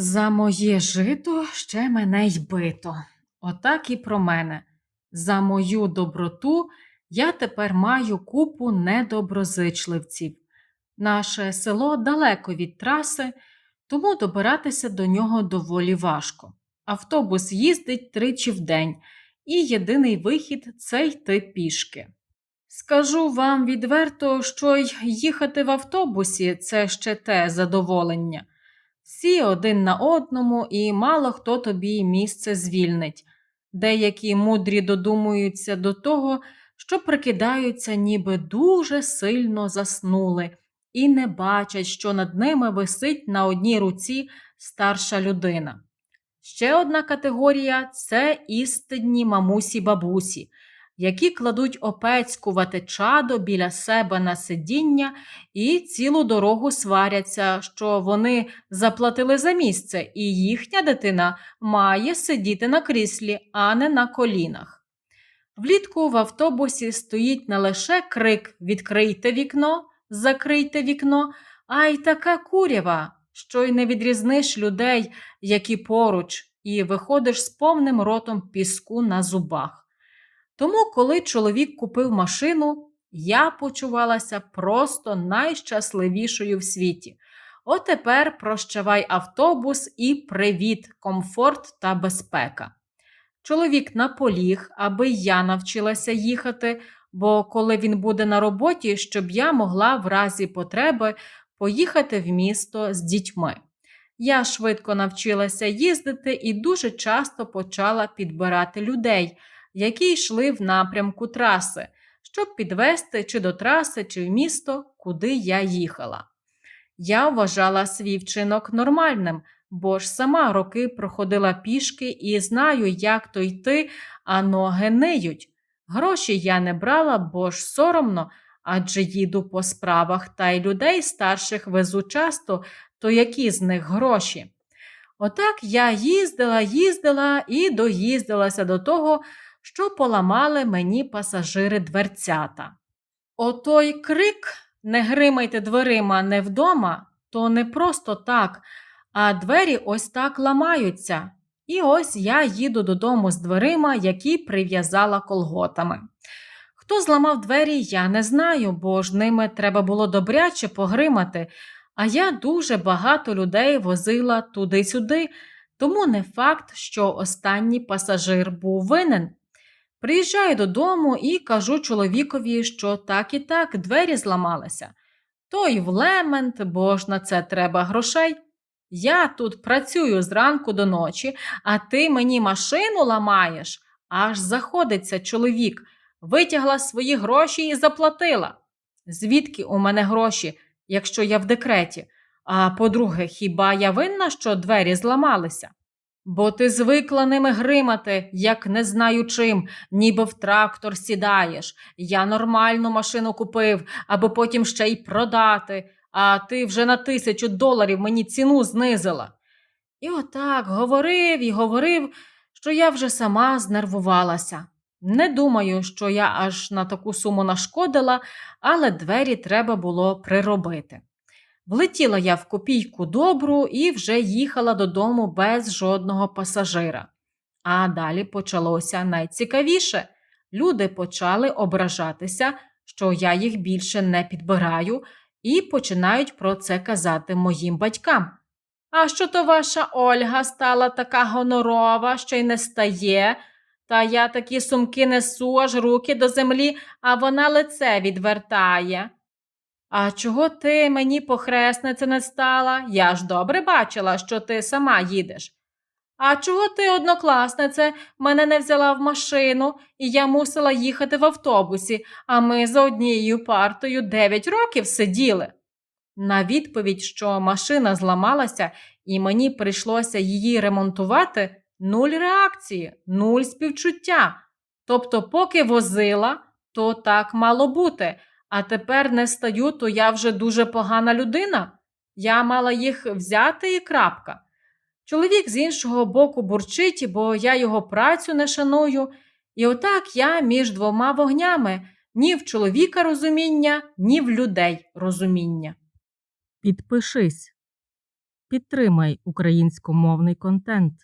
За моє жито ще мене й бито. Отак і про мене. За мою доброту я тепер маю купу недоброзичливців. Наше село далеко від траси, тому добиратися до нього доволі важко. Автобус їздить тричі в день, і єдиний вихід це йти пішки. Скажу вам відверто, що й їхати в автобусі це ще те задоволення. Всі один на одному, і мало хто тобі місце звільнить. Деякі мудрі додумуються до того, що прикидаються, ніби дуже сильно заснули, і не бачать, що над ними висить на одній руці старша людина. Ще одна категорія це істинні мамусі бабусі, які кладуть опецькувати чадо біля себе на сидіння і цілу дорогу сваряться, що вони заплатили за місце, і їхня дитина має сидіти на кріслі, а не на колінах. Влітку в автобусі стоїть не лише крик Відкрийте вікно, закрийте вікно, а й така курява, що й не відрізниш людей, які поруч, і виходиш з повним ротом піску на зубах. Тому, коли чоловік купив машину, я почувалася просто найщасливішою в світі. Отепер прощавай автобус і привіт, комфорт та безпека. Чоловік наполіг, аби я навчилася їхати, бо коли він буде на роботі, щоб я могла в разі потреби поїхати в місто з дітьми. Я швидко навчилася їздити і дуже часто почала підбирати людей які йшли в напрямку траси, щоб підвести чи до траси, чи в місто, куди я їхала. Я вважала свій вчинок нормальним, бо ж сама роки проходила пішки і знаю, як то йти, а ноги ниють. Гроші я не брала, бо ж соромно, адже їду по справах та й людей старших везу часто, то які з них гроші? Отак я їздила, їздила і доїздилася до того, що поламали мені пасажири дверцята. Отой крик не гримайте дверима не вдома, то не просто так, а двері ось так ламаються. І ось я їду додому з дверима, які прив'язала колготами. Хто зламав двері, я не знаю, бо ж ними треба було добряче погримати, а я дуже багато людей возила туди-сюди, тому не факт, що останній пасажир був винен. Приїжджаю додому і кажу чоловікові, що так і так двері зламалися. Той в лемент, бо ж на це треба грошей. Я тут працюю зранку до ночі, а ти мені машину ламаєш. Аж заходиться чоловік, витягла свої гроші і заплатила. Звідки у мене гроші, якщо я в декреті? А по-друге, хіба я винна, що двері зламалися? Бо ти звикла ними гримати, як не знаю чим, ніби в трактор сідаєш. Я нормальну машину купив, аби потім ще й продати, а ти вже на тисячу доларів мені ціну знизила. І отак говорив і говорив, що я вже сама знервувалася. Не думаю, що я аж на таку суму нашкодила, але двері треба було приробити. Влетіла я в копійку добру і вже їхала додому без жодного пасажира. А далі почалося найцікавіше. Люди почали ображатися, що я їх більше не підбираю, і починають про це казати моїм батькам. А що то ваша Ольга стала така гонорова, що й не стає, та я такі сумки несу аж руки до землі, а вона лице відвертає. А чого ти мені похресниця не стала? Я ж добре бачила, що ти сама їдеш. А чого ти, однокласнице, мене не взяла в машину, і я мусила їхати в автобусі, а ми за однією партою дев'ять років сиділи? На відповідь, що машина зламалася, і мені прийшлося її ремонтувати, нуль реакції, нуль співчуття. Тобто, поки возила, то так мало бути а тепер не стаю, то я вже дуже погана людина. Я мала їх взяти і крапка. Чоловік з іншого боку бурчить, бо я його працю не шаную, і отак я між двома вогнями ні в чоловіка розуміння, ні в людей розуміння. Підпишись. Підтримай українськомовний контент.